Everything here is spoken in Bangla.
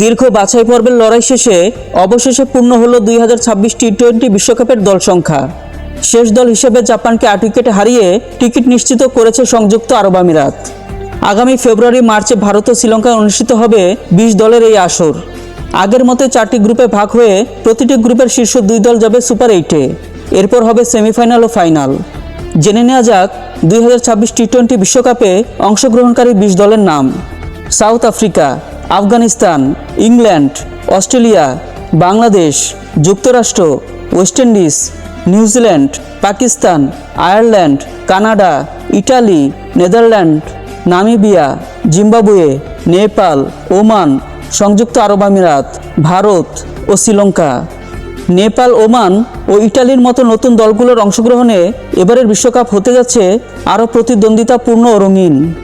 দীর্ঘ বাছাই পর্বের লড়াই শেষে অবশেষে পূর্ণ হলো দুই হাজার ছাব্বিশ টি টোয়েন্টি বিশ্বকাপের দল সংখ্যা। শেষ দল হিসেবে জাপানকে আট উইকেটে হারিয়ে টিকিট নিশ্চিত করেছে সংযুক্ত আরব আমিরাত। আগামী ফেব্রুয়ারি, মার্চে ভারত ও শ্রীলঙ্কায় অনুষ্ঠিত হবে বিশ দলের এই আসর। আগের মতো চারটি গ্রুপে ভাগ হয়ে প্রতিটি গ্রুপের শীর্ষ দুই দল যাবে সুপার এইটে। এরপর হবে সেমিফাইনাল ও ফাইনাল। জেনে নেওয়া যাক, দুই হাজার ছাব্বিশ টি টোয়েন্টি বিশ্বকাপে অংশগ্রহণকারী বিশ দলের নাম। South Africa Afghanistan, England, Australia, Bangladesh, যুক্তরাষ্ট্র, West Indies New Zealand Pakistan, Ireland, Canada, Italy, Netherland, Namibia, Zimbabwe, Nepal, Oman, সংযুক্ত আরব আমিরাত, ভারত ও শ্রীলঙ্কা। নেপাল, ওমান ও ইটালির মতো নতুন দলগুলোর অংশগ্রহণে এবারের বিশ্বকাপ হতে যাচ্ছে আরও প্রতিদ্বন্দ্বিতাপূর্ণ ও রঙিন।